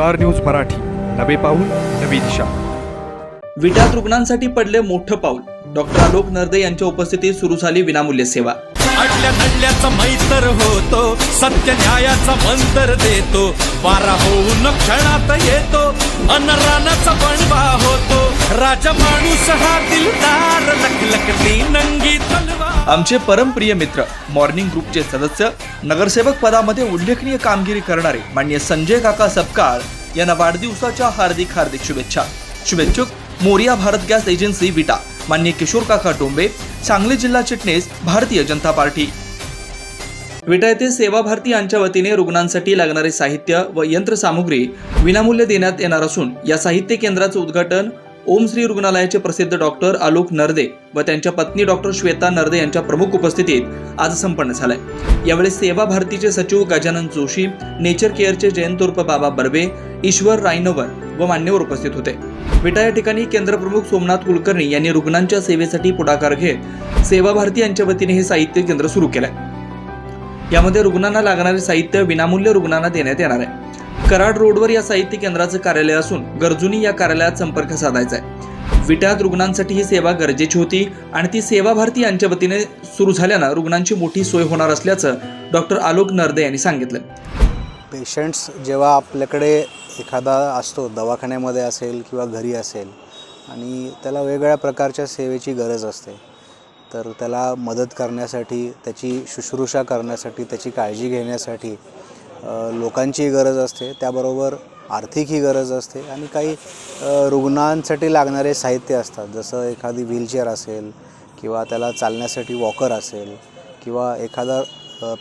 Star news Marathi. नवे पाऊल नवी दिशा. विटात रुग्णांसाठी पडले मोठं पाऊल. डॉक्टर आलोक नरदे यांच्या उपस्थितीत सुरू झाली विनामूल्य सेवा. अडल्या नडल्याचा मैत्र होतो सत्य न्यायाचा मंत्र देतो वारा होऊन क्षणात येतो अनरानाचा बणवा होतो राजा माणूस हा दिलदार लखलखती नंगी तलवार. आमचे परमप्रिय मित्र मॉर्निंग ग्रुपचे सदस्य नगरसेवक पदामध्ये उल्लेखनीय कामगिरी करणारे मान्य संजय काका सपकाळ यांना वाढदिवसाच्या हार्दिक हार्दिक शुभेच्छा. शुभेच्छुक मोरिया भारत गॅस एजन्सी विटा मान्य किशोर काका टोंबे सांगली जिल्हा चिटणीस भारतीय जनता पार्टी. विटा येथे सेवा भारती यांच्या वतीने रुग्णांसाठी लागणारे साहित्य व यंत्रसामुग्री विनामूल्य देण्यात येणार असून या साहित्य केंद्राचं उद्घाटन ओम श्री रुग्णालयाचे प्रसिद्ध डॉक्टर आलोक नरदे व त्यांच्या पत्नी डॉक्टर श्वेता नरदे यांच्या प्रमुख उपस्थितीत आज संपन्न झालंय. यावेळी सेवा भारतीचे सचिव गजानन जोशी नेचर केअरचे जयंत उर्फ बाबा बर्वे ईश्वर रायनवर व मान्यवर उपस्थित होते. विटा या ठिकाणी केंद्रप्रमुख सोमनाथ कुलकर्णी यांनी रुग्णांच्या सेवेसाठी पुढाकार घेत सेवा भारती यांच्या वतीने हे साहित्य केंद्र सुरू केलंय. यामध्ये रुग्णांना लागणारे साहित्य विनामूल्य रुग्णांना देण्यात येणार आहे. कराड रोडवर या साहित्य केंद्राचं कार्यालय असून गरजूंनी या कार्यालयात संपर्क साधायचा आहे. विटात रुग्णांसाठी ही सेवा गरजेची होती आणि ती सेवा भारती यांच्या वतीने सुरू झाल्यानं रुग्णांची मोठी सोय होणार असल्याचं डॉक्टर आलोक नरदे यांनी सांगितलं. पेशंट्स जेव्हा आपल्याकडे एखादा असतो दवाखान्यामध्ये असेल किंवा घरी असेल आणि त्याला वेगवेगळ्या प्रकारच्या सेवेची गरज असते तर त्याला मदत करण्यासाठी त्याची शुश्रूषा करण्यासाठी त्याची काळजी घेण्यासाठी लोकांची गरज असते. त्याबरोबर आर्थिकही गरज असते. आणि काही रुग्णांसाठी लागणारे साहित्य असतात. जसं एखादी व्हीलचेअर असेल किंवा त्याला चालण्यासाठी वॉकर असेल किंवा एखादा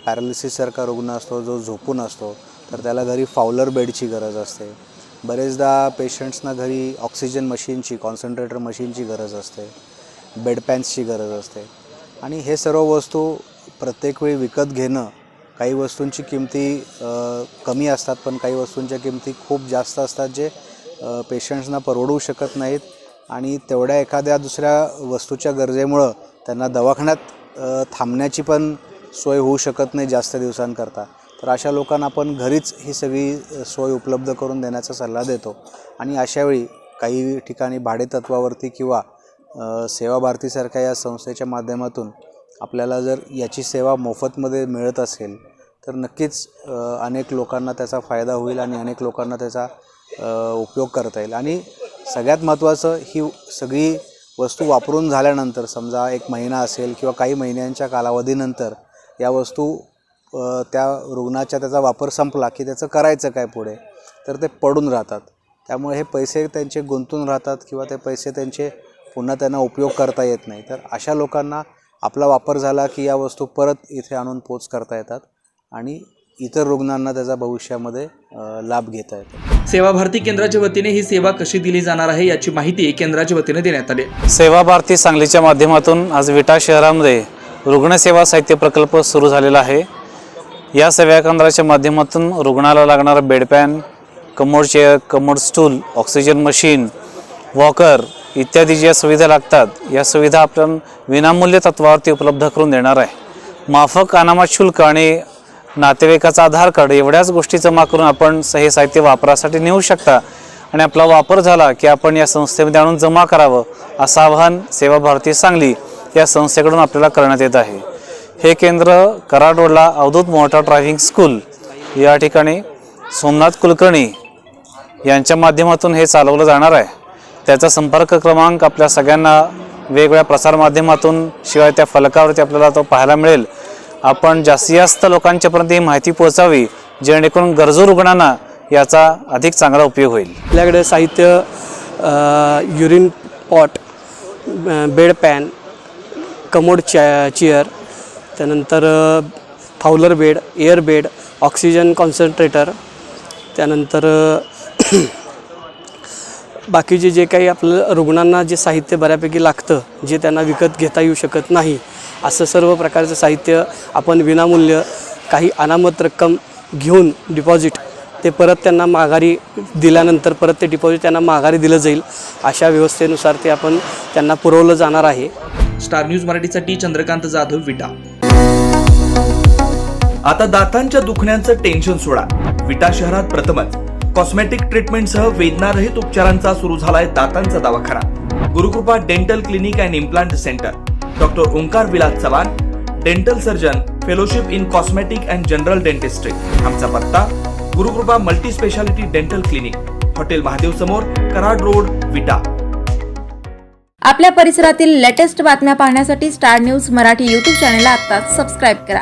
पॅरालिसिससारखा रुग्ण असतो जो झोपून असतो तर त्याला घरी फावलर बेडची गरज असते. बरेचदा पेशंट्सना घरी ऑक्सिजन मशीनची कॉन्सन्ट्रेटर मशीनची गरज असते. बेडपॅन्सची गरज असते. आणि हे सर्व वस्तू प्रत्येक वेळी विकत घेणं काही वस्तूंची किमती कमी असतात पण काही वस्तूंच्या किमती खूप जास्त असतात जे पेशंट्सना परवडू शकत नाहीत. आणि तेवढ्या एखाद्या दुसऱ्या वस्तूच्या गरजेमुळं त्यांना दवाखान्यात थांबण्याची पण सोय होऊ शकत नाही जास्त दिवसांकरता. तर अशा लोकांना आपण घरीच ही सगळी सोय उपलब्ध करून देण्याचा सल्ला देतो. आणि अशावेळी काही ठिकाणी भाडेतत्वावरती किंवा सेवा भारतीसारख्या या संस्थेच्या माध्यमातून आपल्याला जर याची सेवा मोफतमध्ये मिळत असेल तर नक्कीच अनेक लोकांना त्याचा फायदा होईल आणि अनेक लोकांना त्याचा उपयोग करता येईल. आणि सगळ्यात महत्त्वाचं ही सगळी वस्तू वापरून झाल्यानंतर समजा एक महिना असेल किंवा काही महिन्यांच्या कालावधीनंतर या वस्तू त्या रुग्णाच्या त्याचा वापर संपला की त्याचं करायचं काय पुढे? तर ते पडून राहतात. त्यामुळे हे पैसे त्यांचे गुंतून राहतात किंवा ते पैसे त्यांचे पुन्हा त्यांना उपयोग करता येत नाही. तर अशा लोकांना आपला वापर झाला की या वस्तू परत इथे आणून पोच करता येतात. आणि इतर रुग्णांना त्याचा भविष्यामध्ये लाभ घेता येतो. सेवा भारती केंद्राच्या वतीने ही सेवा कशी दिली जाणार आहे याची माहिती केंद्राच्या वतीने देण्यात आली. सेवा भारती सांगलीच्या माध्यमातून आज विटा शहरामध्ये रुग्णसेवा साहित्य प्रकल्प सुरू झालेला आहे. या सेवा केंद्राच्या माध्यमातून रुग्णाला लागणारा bedpan commode chair commode stool oxygen machine walker इत्यादी ज्या सुविधा लागतात या सुविधा आपण विनामूल्य तत्वावरती उपलब्ध करून देणार आहे. माफक अनामत शुल्क आणि नातेवाईकाचा आधार कार्ड एवढ्याच गोष्टी जमा करून आपण स- हे साहित्य वापरासाठी नेऊ शकता. आणि आपला वापर झाला की आपण या संस्थेमध्ये आणून जमा करावं असं आवाहन सेवा भारती सांगली या संस्थेकडून आपल्याला करण्यात येत आहे. हे केंद्र कराड रोडला अवधूत मोटार ड्रायव्हिंग स्कूल या ठिकाणी सोमनाथ कुलकर्णी यांच्या माध्यमातून हे चालवलं जाणार आहे. त्याचा संपर्क क्रमांक आपल्या सगळ्यांना वेगवेगळ्या प्रसारमाध्यमातून शिवाय त्या फलकावरती आपल्याला तो पाहायला मिळेल. आपण जास्तीत जास्त लोकांच्यापर्यंत ही माहिती पोहोचावी जेणेकरून गरजू रुग्णांना याचा अधिक चांगला उपयोग होईल. आपल्याकडे साहित्य urine pot bed pan commode च्या चेअर त्यानंतर अ, Fowler bed air bed oxygen concentrator त्यानंतर बाकीचे जे काही आपलं रुग्णांना जे साहित्य बऱ्यापैकी लागतं जे त्यांना विकत घेता येऊ शकत नाही असं सर्व प्रकारचं साहित्य आपण विनामूल्य काही अनामत रक्कम घेऊन डिपॉझिट ते परत त्यांना माघारी दिल्यानंतर परत ते डिपॉझिट त्यांना माघारी दिलं जाईल अशा व्यवस्थेनुसार ते आपण त्यांना पुरवलं जाणार आहे. स्टार न्यूज मराठीसाठी चंद्रकांत जाधव विटा. आता दातांच्या दुखण्याचं टेन्शन सोडा. विटा शहरात प्रथमच. कॉस्मेटिक ट्रीटमेंटसह वेदनारहित उपचारांचा सुरू झालाय दातांचा दवाखाना. Gurukrupa dental clinic and implant centre. Doctor Omkar Vilas Chavan dental surgeon fellowship in cosmetic and general dentistry. आमचा पत्ता Gurukrupa multi speciality dental clinic. Hotel Mahadev समोर कराड रोड विटा. आपल्या परिसरातील लेटेस्ट बातम्या पाहण्यासाठी स्टार न्यूज मराठी युट्यूब चॅनलला आता सबस्क्राईब करा.